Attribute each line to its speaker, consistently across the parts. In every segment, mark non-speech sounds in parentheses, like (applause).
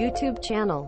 Speaker 1: YouTube channel.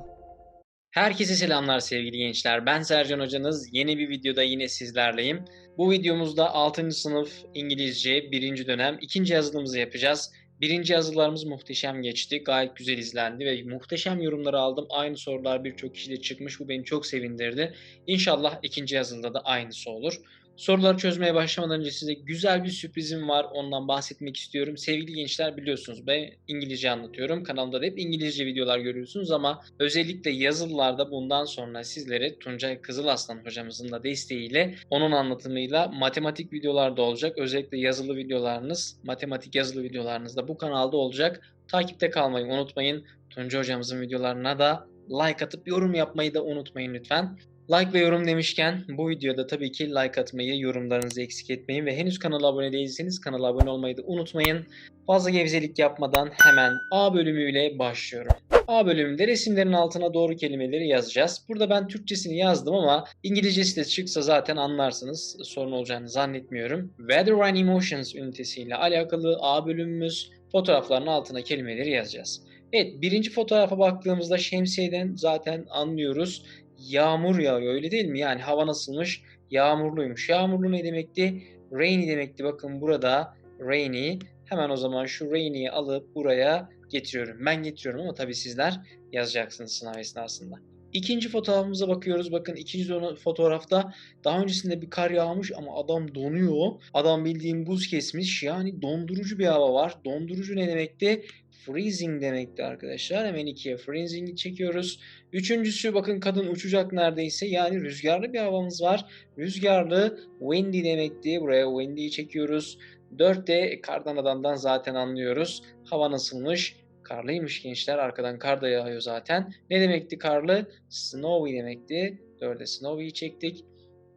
Speaker 2: Herkese selamlar sevgili gençler. Ben Sercan Hocanız. Yeni bir videoda yine sizlerleyim. Bu videomuzda 6. sınıf İngilizce 1. dönem 2. yazılımımızı yapacağız. Birinci yazılarımız muhteşem geçti. Gayet güzel izlendi ve muhteşem yorumları aldım. Aynı sorular birçok kişide çıkmış. Bu beni çok sevindirdi. İnşallah ikinci yazılıda da aynısı olur. Soruları çözmeye başlamadan önce size güzel bir sürprizim var. Ondan bahsetmek istiyorum. Sevgili gençler biliyorsunuz ben İngilizce anlatıyorum. Kanalımda da hep İngilizce videolar görüyorsunuz ama özellikle yazılılarda bundan sonra sizlere Tuncay Kızılaslan hocamızın da desteğiyle onun anlatımıyla matematik videolar da olacak. Özellikle yazılı videolarınız, matematik yazılı videolarınız da bu kanalda olacak. Takipte kalmayı unutmayın. Tuncay hocamızın videolarına da like atıp yorum yapmayı da unutmayın lütfen. Like ve yorum demişken bu videoda tabii ki like atmayı, yorumlarınızı eksik etmeyin ve henüz kanala abone değilseniz kanala abone olmayı da unutmayın. Fazla gevezelik yapmadan hemen A bölümüyle başlıyorum. A bölümünde resimlerin altına doğru kelimeleri yazacağız. Burada ben Türkçesini yazdım ama İngilizcesi de çıksa zaten anlarsınız. Sorun olacağını zannetmiyorum. Weather and Emotions ünitesiyle alakalı A bölümümüz fotoğrafların altına kelimeleri yazacağız. Evet birinci fotoğrafa baktığımızda şemsiyeden zaten anlıyoruz yağmur yağıyor öyle değil mi? Yani hava nasılmış? Yağmurluymuş. Yağmurlu ne demekti? Rainy demekti. Bakın burada rainy. Hemen o zaman şu rainy'yi alıp buraya getiriyorum. Ben getiriyorum ama tabii sizler yazacaksınız sınav esnasında. İkinci fotoğrafımıza bakıyoruz. Bakın ikinci fotoğrafta daha öncesinde bir kar yağmış ama adam donuyor. Adam bildiğin buz kesmiş. Yani dondurucu bir hava var. Dondurucu ne demekti? Freezing demekti arkadaşlar. Hemen ikiye freezing'i çekiyoruz. Üçüncüsü bakın kadın uçacak neredeyse. Yani rüzgarlı bir havamız var. Rüzgarlı windy demekti. Buraya windy'yi çekiyoruz. Dörtte kardan adamdan zaten anlıyoruz. Hava nasılmış? Karlıymış gençler. Arkadan kar da yağıyor zaten. Ne demekti karlı? Snowy demekti. Dörde snowy'yi çektik.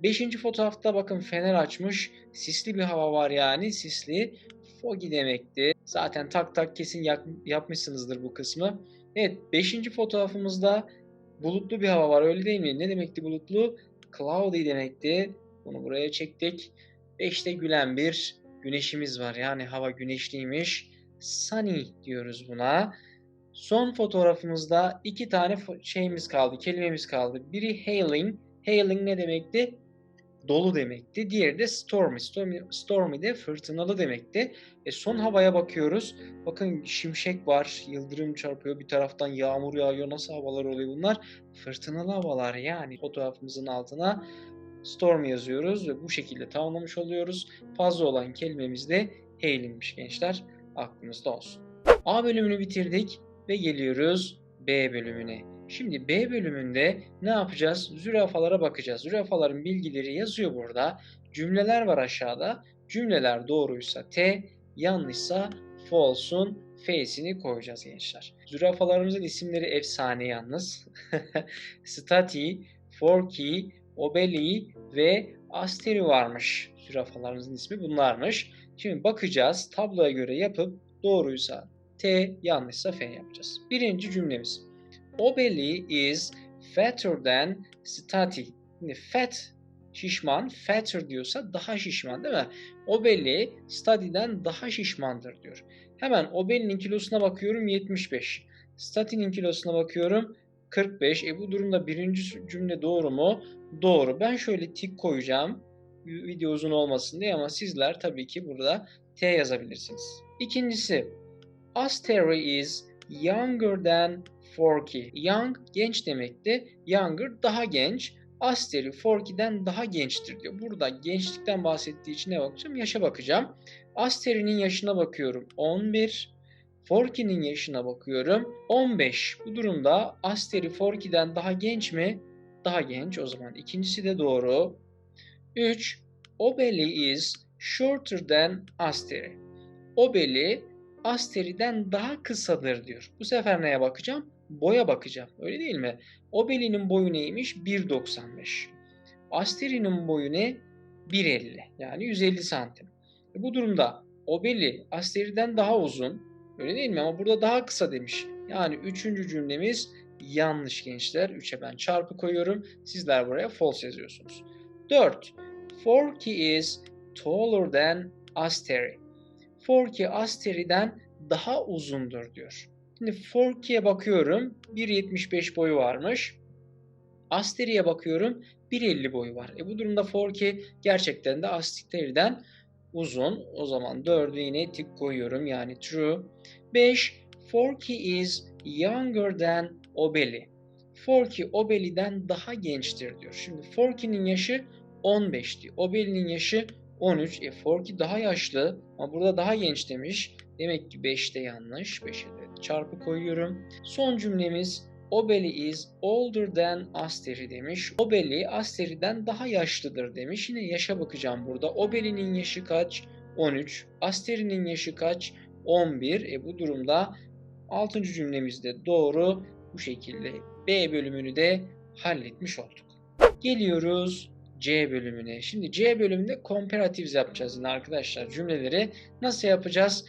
Speaker 2: Beşinci fotoğrafta bakın fener açmış. Sisli bir hava var yani. Sisli. Foggy demekti. Zaten tak tak kesin yak, yapmışsınızdır bu kısmı. Evet 5. fotoğrafımızda bulutlu bir hava var öyle değil mi? Ne demekti bulutlu? Cloudy demekti. Bunu buraya çektik. 5'te gülen bir güneşimiz var. Yani hava güneşliymiş. Sunny diyoruz buna. Son fotoğrafımızda iki tane şeyimiz kaldı, kelimemiz kaldı. Biri hailing. Hailing ne demekti? Dolu demekti. Diğeri de stormy. Stormy, stormy de fırtınalı demekti. E son havaya bakıyoruz. Bakın şimşek var, yıldırım çarpıyor, bir taraftan yağmur yağıyor. Nasıl havalar oluyor bunlar? Fırtınalı havalar yani. Fotoğrafımızın altına storm yazıyoruz ve bu şekilde tamamlamış oluyoruz. Fazla olan kelimemiz de hailing'miş gençler. Aklınızda olsun. A bölümünü bitirdik ve geliyoruz B bölümüne. Şimdi B bölümünde ne yapacağız? Zürafalara bakacağız. Zürafaların bilgileri yazıyor burada. Cümleler var aşağıda. Cümleler doğruysa T, yanlışsa false'un F'sini koyacağız gençler. Zürafalarımızın isimleri efsane yalnız. (laughs) Stati, Forky, Obeli ve Asteri varmış. Zürafalarımızın ismi bunlarmış. Şimdi bakacağız. Tabloya göre yapıp doğruysa T, yanlışsa F yapacağız. Birinci cümlemiz. Obeli is fatter than Stati. Şimdi fat şişman, fatter diyorsa daha şişman değil mi? Obeli Stati'den daha şişmandır diyor. Hemen Obeli'nin kilosuna bakıyorum 75. Stati'nin kilosuna bakıyorum 45. E bu durumda birinci cümle doğru mu? Doğru. Ben şöyle tik koyacağım. Video uzun olmasın diye ama sizler tabii ki burada T yazabilirsiniz. İkincisi, Asteri is younger than Forky. Young genç demekti. Younger daha genç. Asteri Forky'den daha gençtir diyor. Burada gençlikten bahsettiği için ne bakacağım? Yaşa bakacağım. Asteri'nin yaşına bakıyorum 11. Forky'nin yaşına bakıyorum 15. Bu durumda Asteri Forky'den daha genç mi? Daha genç. O zaman ikincisi de doğru. 3. Obeli is shorter than Asteri. Obeli Asteri'den daha kısadır diyor. Bu sefer neye bakacağım? Boya bakacağım. Öyle değil mi? Obeli'nin boyu neymiş? 1.95. Asteri'nin boyu ne? 1.50. Yani 150 santim. E bu durumda Obeli Asteri'den daha uzun. Öyle değil mi? Ama burada daha kısa demiş. Yani üçüncü cümlemiz yanlış gençler. 3'e ben çarpı koyuyorum. Sizler buraya false yazıyorsunuz. 4. Forky is taller than Asteri. Forky Asteri'den daha uzundur diyor. Şimdi Forky'e bakıyorum. 1.75 boyu varmış. Asteri'ye bakıyorum. 1.50 boyu var. E bu durumda Forky gerçekten de Asteri'den uzun. O zaman 4'ü yine tik koyuyorum. Yani true. 5. Forky is younger than Obeli. Forky Obeli'den daha gençtir diyor. Şimdi Forky'nin yaşı 15 diyor. Obeli'nin yaşı 13. E Forky daha yaşlı ama burada daha genç demiş. Demek ki 5'te yanlış. 5'e de çarpı koyuyorum. Son cümlemiz Obeli is older than Asteri demiş. Obeli Asteri'den daha yaşlıdır demiş. Yine yaşa bakacağım burada. Obeli'nin yaşı kaç? 13. Asteri'nin yaşı kaç? 11. E bu durumda 6. cümlemizde doğru. Bu şekilde B bölümünü de halletmiş olduk. Geliyoruz C bölümüne. Şimdi C bölümünde comparatives yapacağız yine arkadaşlar. Cümleleri nasıl yapacağız?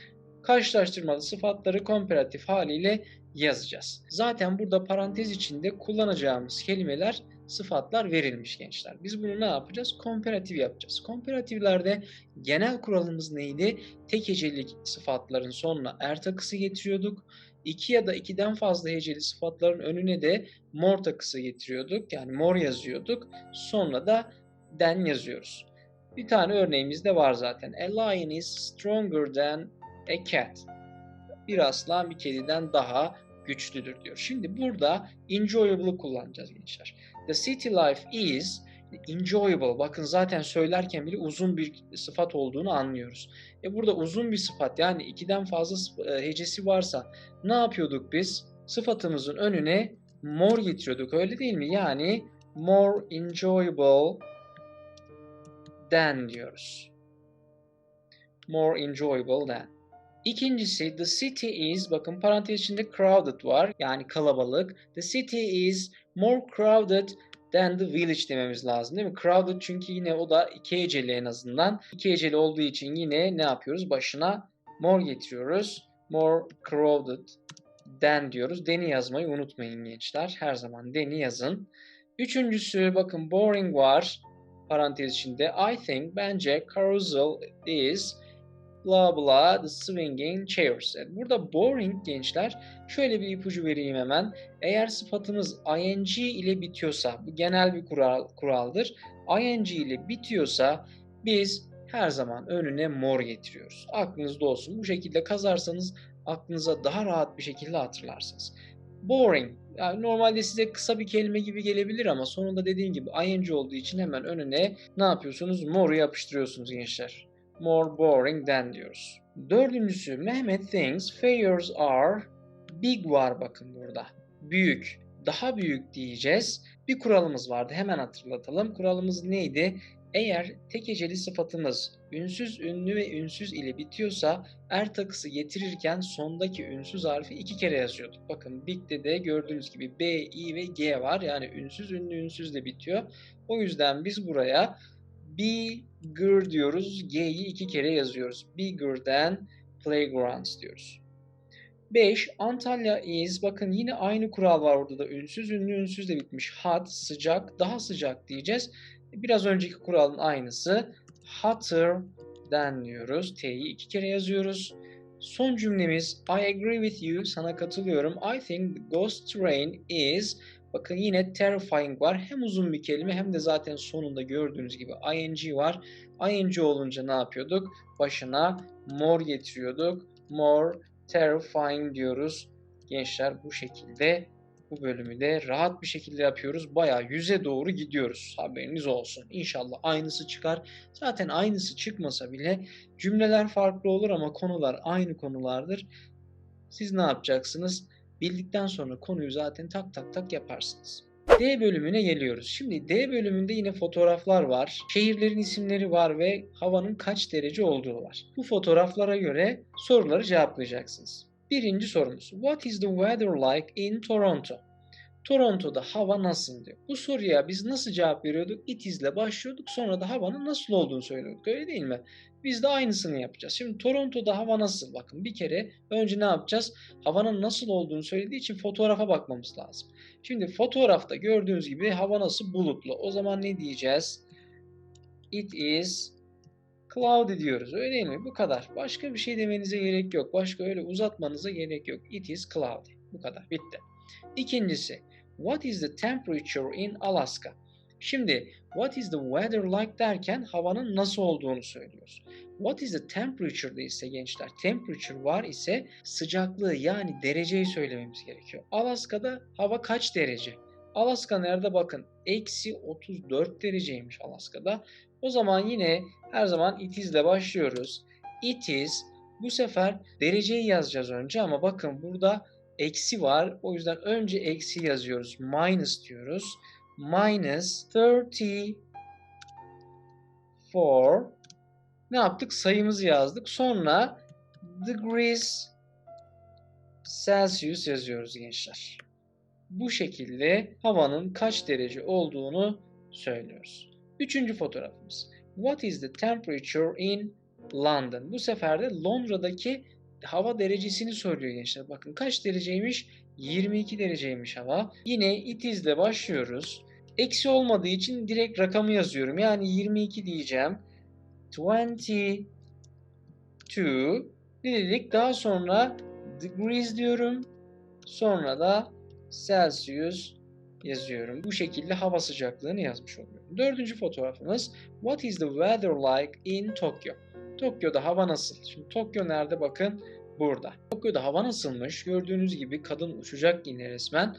Speaker 2: Karşılaştırmalı sıfatları komparatif haliyle yazacağız. Zaten burada parantez içinde kullanacağımız kelimeler sıfatlar verilmiş gençler. Biz bunu ne yapacağız? Komparatif yapacağız. Komparatiflerde genel kuralımız neydi? Tek hecelik sıfatların sonuna er takısı getiriyorduk. 2 ya da 2'den fazla heceli sıfatların önüne de mor takısı getiriyorduk. Yani mor yazıyorduk. Sonra da den yazıyoruz. Bir tane örneğimiz de var zaten. A lion is stronger than a cat. Bir aslan bir kediden daha güçlüdür diyor. Şimdi burada enjoyable'ı kullanacağız gençler. The city life is enjoyable. Bakın zaten söylerken bile uzun bir sıfat olduğunu anlıyoruz. E burada uzun bir sıfat yani ikiden fazla e, hecesi varsa ne yapıyorduk biz? Sıfatımızın önüne more getiriyorduk öyle değil mi? Yani more enjoyable than diyoruz. More enjoyable than. İkincisi the city is bakın parantez içinde crowded var yani kalabalık. The city is more crowded than the village dememiz lazım değil mi? Crowded çünkü yine o da iki heceli en azından. İki heceli olduğu için yine ne yapıyoruz? Başına more getiriyoruz. More crowded than diyoruz. Deni yazmayı unutmayın gençler. Her zaman deni yazın. Üçüncüsü bakın boring var. Parantez içinde. I think bence carousel is bla bla the swinging chairs. Yani burada boring gençler şöyle bir ipucu vereyim hemen. Eğer sıfatımız ing ile bitiyorsa bu genel bir kural, kuraldır. ing ile bitiyorsa biz her zaman önüne more getiriyoruz. Aklınızda olsun. Bu şekilde kazarsanız aklınıza daha rahat bir şekilde hatırlarsınız. Boring. Yani normalde size kısa bir kelime gibi gelebilir ama sonunda dediğim gibi ing olduğu için hemen önüne ne yapıyorsunuz? More'u yapıştırıyorsunuz gençler more boring than diyoruz. Dördüncüsü Mehmet thinks fairs are big var bakın burada. Büyük. Daha büyük diyeceğiz. Bir kuralımız vardı. Hemen hatırlatalım. Kuralımız neydi? Eğer tek eceli sıfatımız ünsüz, ünlü ve ünsüz ile bitiyorsa er takısı getirirken sondaki ünsüz harfi iki kere yazıyorduk. Bakın Big'de de gördüğünüz gibi B, I ve G var. Yani ünsüz, ünlü, ünsüzle bitiyor. O yüzden biz buraya bigger diyoruz. G'yi iki kere yazıyoruz. Bigger than playgrounds diyoruz. 5. Antalya is bakın yine aynı kural var orada da ünsüz ünlü ünsüz de bitmiş. Hot sıcak daha sıcak diyeceğiz. Biraz önceki kuralın aynısı. Hotter than diyoruz. T'yi iki kere yazıyoruz. Son cümlemiz I agree with you sana katılıyorum. I think the ghost train is Bakın yine terrifying var. Hem uzun bir kelime hem de zaten sonunda gördüğünüz gibi ing var. ing olunca ne yapıyorduk? Başına more getiriyorduk. More terrifying diyoruz. Gençler bu şekilde bu bölümü de rahat bir şekilde yapıyoruz. Baya yüze doğru gidiyoruz. Haberiniz olsun. İnşallah aynısı çıkar. Zaten aynısı çıkmasa bile cümleler farklı olur ama konular aynı konulardır. Siz ne yapacaksınız? Bildikten sonra konuyu zaten tak tak tak yaparsınız. D bölümüne geliyoruz. Şimdi D bölümünde yine fotoğraflar var. Şehirlerin isimleri var ve havanın kaç derece olduğu var. Bu fotoğraflara göre soruları cevaplayacaksınız. Birinci sorumuz. What is the weather like in Toronto? Toronto'da hava nasıl diyor. Bu soruya biz nasıl cevap veriyorduk? It is'le başlıyorduk sonra da havanın nasıl olduğunu söylüyorduk öyle değil mi? Biz de aynısını yapacağız. Şimdi Toronto'da hava nasıl? Bakın bir kere önce ne yapacağız? Havanın nasıl olduğunu söylediği için fotoğrafa bakmamız lazım. Şimdi fotoğrafta gördüğünüz gibi hava nasıl bulutlu. O zaman ne diyeceğiz? It is cloudy diyoruz. Öyle değil mi? Bu kadar. Başka bir şey demenize gerek yok. Başka öyle uzatmanıza gerek yok. It is cloudy. Bu kadar. Bitti. İkincisi. What is the temperature in Alaska? Şimdi what is the weather like derken havanın nasıl olduğunu söylüyoruz. What is the temperature ise gençler temperature var ise sıcaklığı yani dereceyi söylememiz gerekiyor. Alaska'da hava kaç derece? Alaska nerede bakın eksi 34 dereceymiş Alaska'da. O zaman yine her zaman it is ile başlıyoruz. It is bu sefer dereceyi yazacağız önce ama bakın burada eksi var. O yüzden önce eksi yazıyoruz. Minus diyoruz. Minus 34 ne yaptık? Sayımızı yazdık. Sonra degrees Celsius yazıyoruz gençler. Bu şekilde havanın kaç derece olduğunu söylüyoruz. Üçüncü fotoğrafımız. What is the temperature in London? Bu sefer de Londra'daki hava derecesini söylüyor gençler. Bakın kaç dereceymiş? 22 dereceymiş hava. Yine it is ile başlıyoruz. Eksi olmadığı için direkt rakamı yazıyorum. Yani 22 diyeceğim. 22 ne dedik? Daha sonra degrees diyorum. Sonra da Celsius yazıyorum. Bu şekilde hava sıcaklığını yazmış oluyorum. Dördüncü fotoğrafımız What is the weather like in Tokyo? Tokyo'da hava nasıl? Şimdi Tokyo nerede? Bakın burada. Tokyo'da hava nasılmış? Gördüğünüz gibi kadın uçacak yine resmen.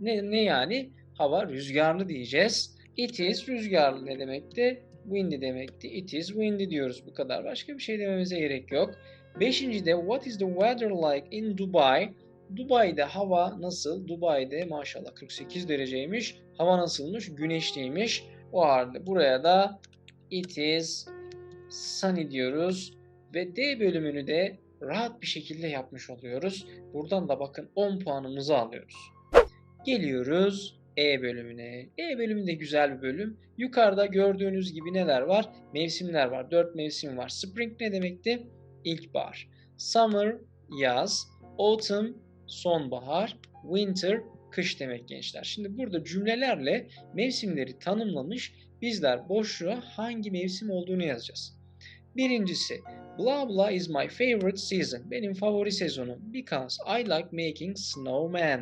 Speaker 2: Ne, ne yani? Hava rüzgarlı diyeceğiz. It is rüzgarlı ne demekti? Windy demekti. It is windy diyoruz. Bu kadar. Başka bir şey dememize gerek yok. Beşinci de What is the weather like in Dubai? Dubai'de hava nasıl? Dubai'de maşallah 48 dereceymiş. Hava nasılmış? Güneşliymiş. O halde buraya da it is sunny diyoruz. Ve D bölümünü de rahat bir şekilde yapmış oluyoruz. Buradan da bakın 10 puanımızı alıyoruz. Geliyoruz E bölümüne. E bölümü de güzel bir bölüm. Yukarıda gördüğünüz gibi neler var? Mevsimler var. 4 mevsim var. Spring ne demekti? İlkbahar. Summer yaz. Autumn sonbahar. Winter kış demek gençler. Şimdi burada cümlelerle mevsimleri tanımlamış. Bizler boşluğa hangi mevsim olduğunu yazacağız. Birincisi, blah blah is my favorite season. Benim favori sezonum. Because I like making snowman.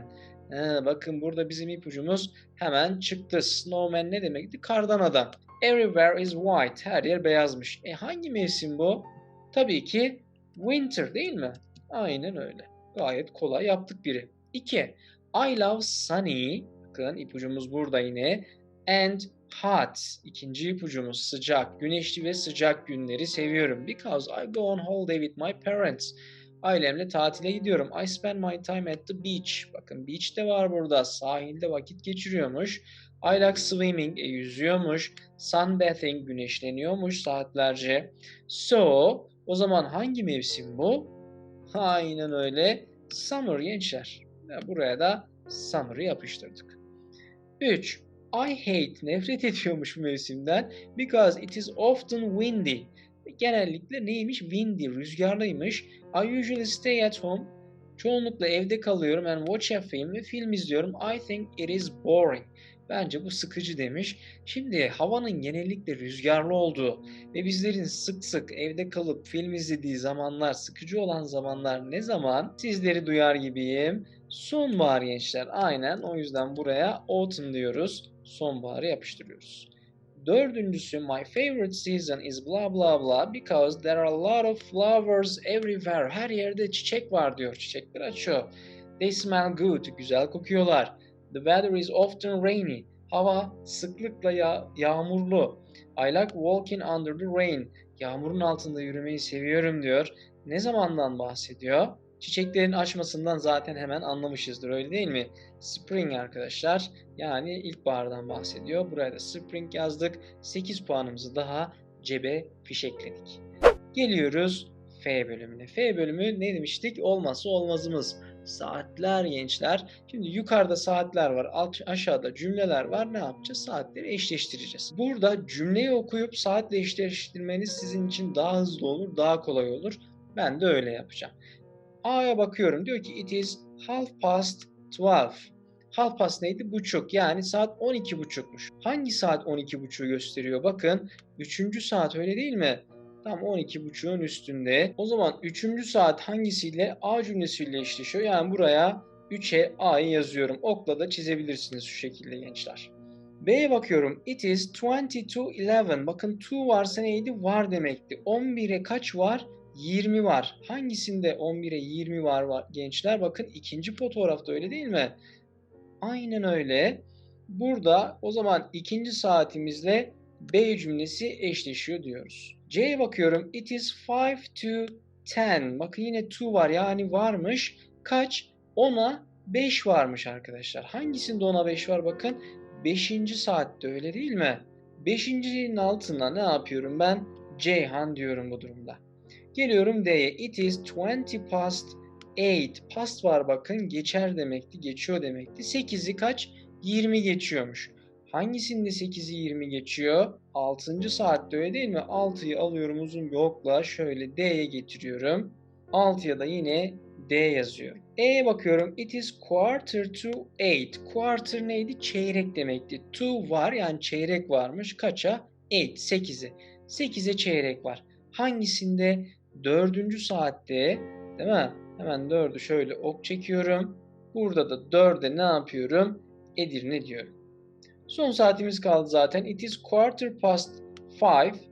Speaker 2: Ee, bakın burada bizim ipucumuz hemen çıktı. Snowman ne demekti? Kardan adam. Everywhere is white. Her yer beyazmış. E hangi mevsim bu? Tabii ki winter değil mi? Aynen öyle. Gayet kolay yaptık biri. 2. I love sunny. Bakın ipucumuz burada yine. And hot. İkinci ipucumuz sıcak. Güneşli ve sıcak günleri seviyorum. Because I go on holiday with my parents. Ailemle tatile gidiyorum. I spend my time at the beach. Bakın beach de var burada. Sahilde vakit geçiriyormuş. I like swimming. E, yüzüyormuş. Sunbathing. Güneşleniyormuş saatlerce. So, o zaman hangi mevsim bu? Aynen öyle. Summer gençler. Buraya da summer'ı yapıştırdık. 3. I hate, nefret ediyormuş mevsimden. Because it is often windy. Genellikle neymiş? Windy, rüzgarlıymış. I usually stay at home. Çoğunlukla evde kalıyorum and watch a film ve film izliyorum. I think it is boring. Bence bu sıkıcı demiş. Şimdi havanın genellikle rüzgarlı olduğu ve bizlerin sık sık evde kalıp film izlediği zamanlar, sıkıcı olan zamanlar ne zaman sizleri duyar gibiyim. Sonbahar gençler aynen o yüzden buraya autumn diyoruz. Sonbaharı yapıştırıyoruz. Dördüncüsü my favorite season is blah blah blah because there are a lot of flowers everywhere. Her yerde çiçek var diyor. Çiçekler açıyor. They smell good. Güzel kokuyorlar. The weather is often rainy. Hava sıklıkla ya yağmurlu. I like walking under the rain. Yağmurun altında yürümeyi seviyorum diyor. Ne zamandan bahsediyor? Çiçeklerin açmasından zaten hemen anlamışızdır öyle değil mi? Spring arkadaşlar yani ilkbahardan bahsediyor. Buraya da spring yazdık. 8 puanımızı daha cebe fişekledik. Geliyoruz F bölümüne. F bölümü ne demiştik? Olması olmazımız. Saatler gençler. Şimdi yukarıda saatler var. Alt, aşağıda cümleler var. Ne yapacağız? Saatleri eşleştireceğiz. Burada cümleyi okuyup saatle eşleştirmeniz sizin için daha hızlı olur, daha kolay olur. Ben de öyle yapacağım. A'ya bakıyorum. Diyor ki it is half past 12. Half past neydi? Buçuk. Yani saat 12 buçukmuş. Hangi saat 12 buçuğu gösteriyor? Bakın 3. saat öyle değil mi? Tam 12.5'un üstünde. O zaman 3. saat hangisiyle? A cümlesiyle eşleşiyor. Yani buraya 3'e A'yı yazıyorum. Okla da çizebilirsiniz şu şekilde gençler. B'ye bakıyorum. It is 20 to 11. Bakın to varsa neydi? Var demekti. 11'e kaç var? 20 var. Hangisinde 11'e 20 var, var gençler? Bakın ikinci fotoğrafta öyle değil mi? Aynen öyle. Burada o zaman ikinci saatimizle B cümlesi eşleşiyor diyoruz. C'ye bakıyorum. It is 5 to 10. Bakın yine to var yani varmış. Kaç? 10'a 5 varmış arkadaşlar. Hangisinde 10'a 5 var bakın. 5. saatte öyle değil mi? 5.'nin altına ne yapıyorum ben? Ceyhan diyorum bu durumda. Geliyorum D'ye. It is 20 past 8. Past var bakın. Geçer demekti. Geçiyor demekti. 8'i kaç? 20 geçiyormuş. Hangisinde 8'i 20 geçiyor? 6. saatte öyle değil mi? 6'yı alıyorum uzun bir okla şöyle D'ye getiriyorum. 6'ya da yine D yazıyorum. E'ye bakıyorum. It is quarter to 8. Quarter neydi? Çeyrek demekti. To var yani çeyrek varmış. Kaça? 8. 8'e. 8'e çeyrek var. Hangisinde? 4. saatte değil mi? Hemen 4'ü şöyle ok çekiyorum. Burada da 4'e ne yapıyorum? Edirne diyorum. Son saatimiz kaldı zaten. It is quarter past 5.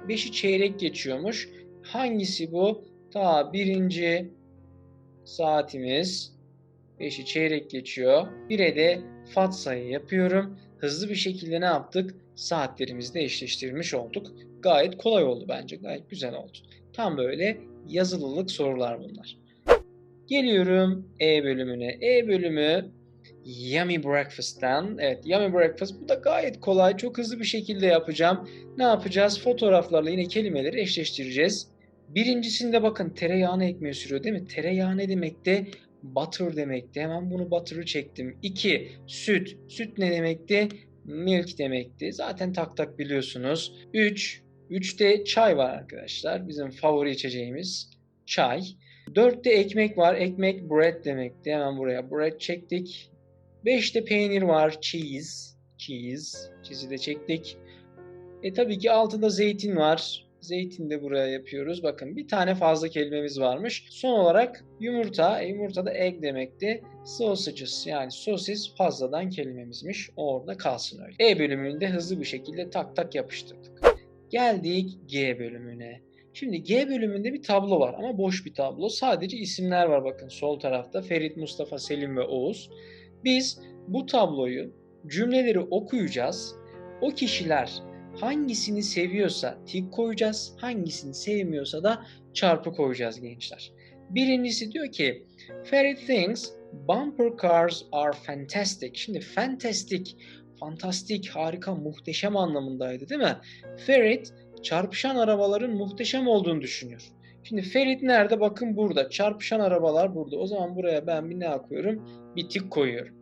Speaker 2: 5'i çeyrek geçiyormuş. Hangisi bu? Ta birinci saatimiz 5'i çeyrek geçiyor. 1'e de fat sayı yapıyorum. Hızlı bir şekilde ne yaptık? Saatlerimizi de eşleştirmiş olduk. Gayet kolay oldu bence. Gayet güzel oldu. Tam böyle yazılılık sorular bunlar. Geliyorum E bölümüne. E bölümü Yummy Breakfast'tan. Evet Yummy Breakfast bu da gayet kolay. Çok hızlı bir şekilde yapacağım. Ne yapacağız? Fotoğraflarla yine kelimeleri eşleştireceğiz. Birincisinde bakın tereyağını ekmeğe sürüyor değil mi? Tereyağı ne demekti? Butter demekti. Hemen bunu butter'ı çektim. 2. Süt. Süt ne demekti? Milk demekti. Zaten tak tak biliyorsunuz. 3. 3'te çay var arkadaşlar. Bizim favori içeceğimiz çay. 4'te ekmek var. Ekmek bread demekti. Hemen buraya bread çektik. 5'te peynir var. Cheese. Cheese. Cheese'i de çektik. E tabii ki 6'da zeytin var. Zeytin de buraya yapıyoruz. Bakın bir tane fazla kelimemiz varmış. Son olarak yumurta. E, yumurta da egg demekti. Sausages yani sosis fazladan kelimemizmiş. Orada kalsın öyle. E bölümünde hızlı bir şekilde tak tak yapıştırdık. Geldik G bölümüne. Şimdi G bölümünde bir tablo var ama boş bir tablo. Sadece isimler var bakın sol tarafta. Ferit, Mustafa, Selim ve Oğuz. Biz bu tabloyu cümleleri okuyacağız. O kişiler hangisini seviyorsa tik koyacağız. Hangisini sevmiyorsa da çarpı koyacağız gençler. Birincisi diyor ki Ferit thinks bumper cars are fantastic. Şimdi fantastic, fantastik, harika, muhteşem anlamındaydı değil mi? Ferit çarpışan arabaların muhteşem olduğunu düşünüyor. Şimdi Ferit nerede? Bakın burada. Çarpışan arabalar burada. O zaman buraya ben bir ne koyuyorum? Bir tik koyuyorum.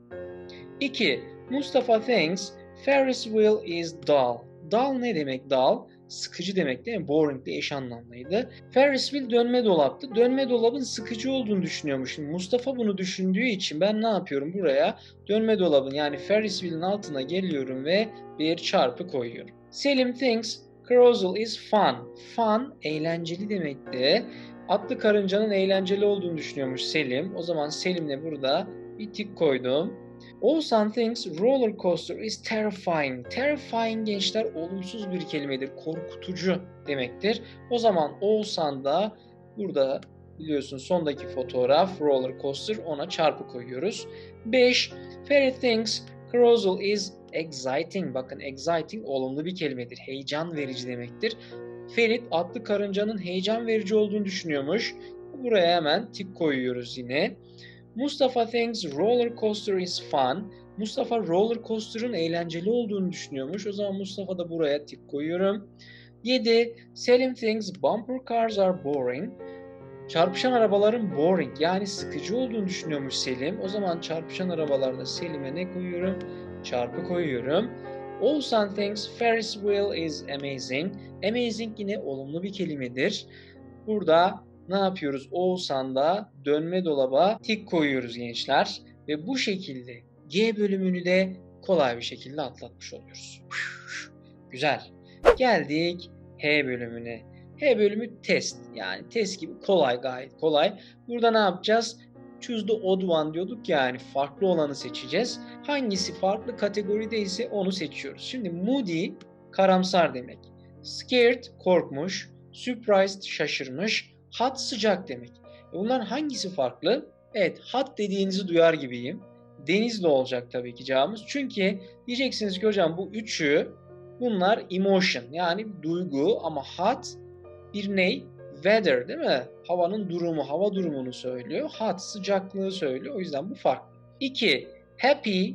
Speaker 2: 2. Mustafa thinks Ferris wheel is dull. Dull ne demek dull? Sıkıcı demek değil mi? Boring de eş anlamlıydı. Ferris wheel dönme dolaptı. Dönme dolabın sıkıcı olduğunu düşünüyormuş. Şimdi Mustafa bunu düşündüğü için ben ne yapıyorum buraya? Dönme dolabın yani Ferris wheel'in altına geliyorum ve bir çarpı koyuyorum. Selim thinks carousel is fun. Fun eğlenceli demekti. Atlı karıncanın eğlenceli olduğunu düşünüyormuş Selim. O zaman Selim'le burada bir tik koydum. Oğuzhan thinks roller coaster is terrifying. Terrifying gençler olumsuz bir kelimedir. Korkutucu demektir. O zaman Oğuzhan da burada biliyorsun sondaki fotoğraf roller coaster ona çarpı koyuyoruz. 5. Ferit thinks carousel is exciting. Bakın exciting olumlu bir kelimedir. Heyecan verici demektir. Ferit atlı karıncanın heyecan verici olduğunu düşünüyormuş. Buraya hemen tik koyuyoruz yine. Mustafa thinks roller coaster is fun. Mustafa roller coaster'ın eğlenceli olduğunu düşünüyormuş. O zaman Mustafa da buraya tik koyuyorum. 7. Selim thinks bumper cars are boring. Çarpışan arabaların boring yani sıkıcı olduğunu düşünüyormuş Selim. O zaman çarpışan arabalarda Selim'e ne koyuyorum? Çarpı koyuyorum. Oğuzhan thinks Ferris wheel is amazing. Amazing yine olumlu bir kelimedir. Burada ne yapıyoruz? Oğuzhan'da dönme dolaba tik koyuyoruz gençler. Ve bu şekilde G bölümünü de kolay bir şekilde atlatmış oluyoruz. Güzel. Geldik H bölümüne. H bölümü test. Yani test gibi kolay gayet kolay. Burada ne yapacağız? Choose the odd one diyorduk yani farklı olanı seçeceğiz. Hangisi farklı kategoride ise onu seçiyoruz. Şimdi moody karamsar demek. Scared korkmuş. Surprised şaşırmış. Hot sıcak demek. E bunların hangisi farklı? Evet hot dediğinizi duyar gibiyim. Denizli olacak tabii ki cevabımız. Çünkü diyeceksiniz ki hocam bu üçü bunlar emotion yani duygu ama hot bir ney? Weather değil mi? Havanın durumu, hava durumunu söylüyor. Hot sıcaklığı söylüyor. O yüzden bu farklı. 2. Happy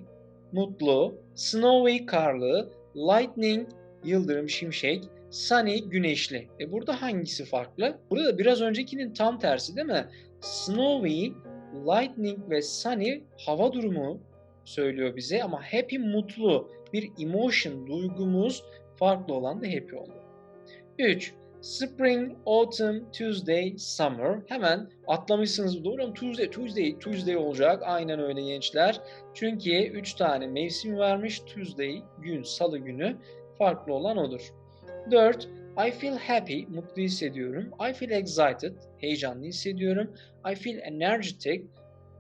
Speaker 2: mutlu, snowy karlı, lightning yıldırım şimşek, sunny güneşli. E burada hangisi farklı? Burada da biraz öncekinin tam tersi değil mi? Snowy, lightning ve sunny hava durumu söylüyor bize ama happy mutlu bir emotion duygumuz farklı olan da happy oluyor. 3. Spring, Autumn, Tuesday, Summer. Hemen atlamışsınız doğru mu? Tuesday, Tuesday, Tuesday olacak. Aynen öyle gençler. Çünkü 3 tane mevsim vermiş. Tuesday gün, salı günü farklı olan odur. 4. I feel happy, mutlu hissediyorum. I feel excited, heyecanlı hissediyorum. I feel energetic,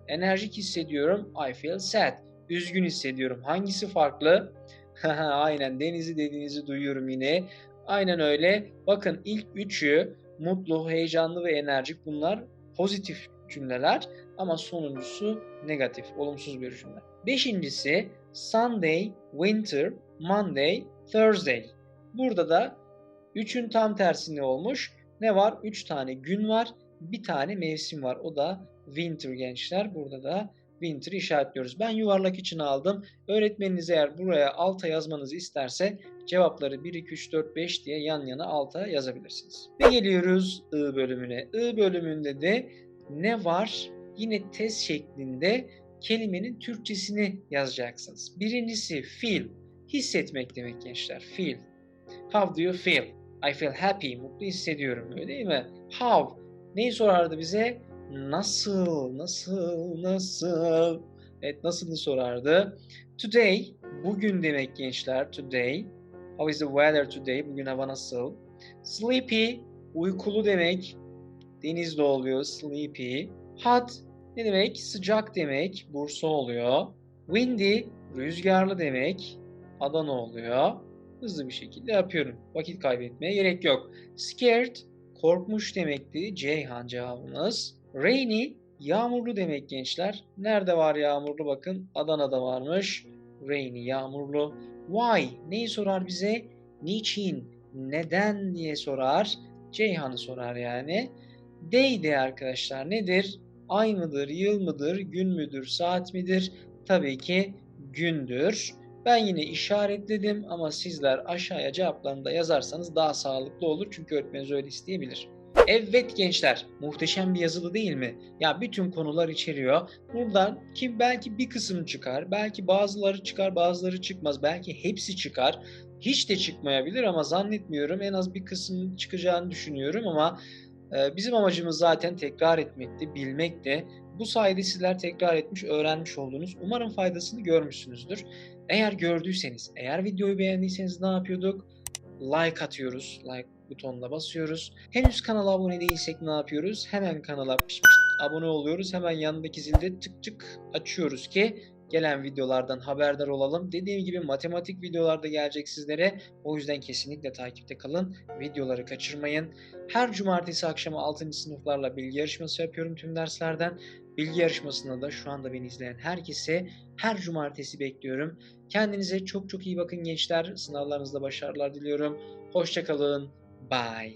Speaker 2: enerjik hissediyorum. I feel sad, üzgün hissediyorum. Hangisi farklı? (laughs) Aynen denizi dediğinizi duyuyorum yine. Aynen öyle. Bakın ilk üçü mutlu, heyecanlı ve enerjik bunlar pozitif cümleler ama sonuncusu negatif, olumsuz bir cümle. Beşincisi Sunday, Winter, Monday, Thursday. Burada da üçün tam tersini olmuş. Ne var? Üç tane gün var, bir tane mevsim var. O da winter gençler. Burada da winter işaretliyoruz. Ben yuvarlak için aldım. Öğretmeniniz eğer buraya alta yazmanızı isterse cevapları 1, 2, 3, 4, 5 diye yan yana alta yazabilirsiniz. Ve geliyoruz I bölümüne. I bölümünde de ne var? Yine test şeklinde kelimenin Türkçesini yazacaksınız. Birincisi feel. Hissetmek demek gençler. Feel. How do you feel? I feel happy. Mutlu hissediyorum. Öyle değil mi? How. Neyi sorardı bize? Nasıl? Nasıl? Nasıl? Evet nasılını sorardı. Today. Bugün demek gençler. Today. How is the weather today? Bugün hava nasıl? Sleepy. Uykulu demek. Denizde oluyor. Sleepy. Hot. Ne demek? Sıcak demek. Bursa oluyor. Windy. Rüzgarlı demek. Adana oluyor. Hızlı bir şekilde yapıyorum. Vakit kaybetmeye gerek yok. Scared. Korkmuş demekti. Ceyhan cevabımız. Rainy. Yağmurlu demek gençler. Nerede var yağmurlu bakın. Adana'da varmış. Rainy yağmurlu. Why? Neyi sorar bize? Niçin? Neden diye sorar. Ceyhan'ı sorar yani. Day de arkadaşlar nedir? Ay mıdır, yıl mıdır, gün müdür, saat midir? Tabii ki gündür. Ben yine işaretledim ama sizler aşağıya cevaplarını da yazarsanız daha sağlıklı olur. Çünkü öğretmeniniz öyle isteyebilir. Evet gençler, muhteşem bir yazılı değil mi? Ya bütün konular içeriyor. Buradan kim belki bir kısım çıkar, belki bazıları çıkar, bazıları çıkmaz, belki hepsi çıkar. Hiç de çıkmayabilir ama zannetmiyorum. En az bir kısım çıkacağını düşünüyorum ama e, bizim amacımız zaten tekrar etmekti, bilmekti. Bu sayede sizler tekrar etmiş, öğrenmiş oldunuz. Umarım faydasını görmüşsünüzdür. Eğer gördüyseniz, eğer videoyu beğendiyseniz ne yapıyorduk? Like atıyoruz. Like butonuna basıyoruz. Henüz kanala abone değilsek ne yapıyoruz? Hemen kanala piş piş abone oluyoruz. Hemen yanındaki zilde tık tık açıyoruz ki gelen videolardan haberdar olalım. Dediğim gibi matematik videolarda gelecek sizlere. O yüzden kesinlikle takipte kalın. Videoları kaçırmayın. Her cumartesi akşamı 6. sınıflarla bilgi yarışması yapıyorum tüm derslerden. Bilgi yarışmasında da şu anda beni izleyen herkese her cumartesi bekliyorum. Kendinize çok çok iyi bakın gençler. Sınavlarınızda başarılar diliyorum. Hoşçakalın. Bye.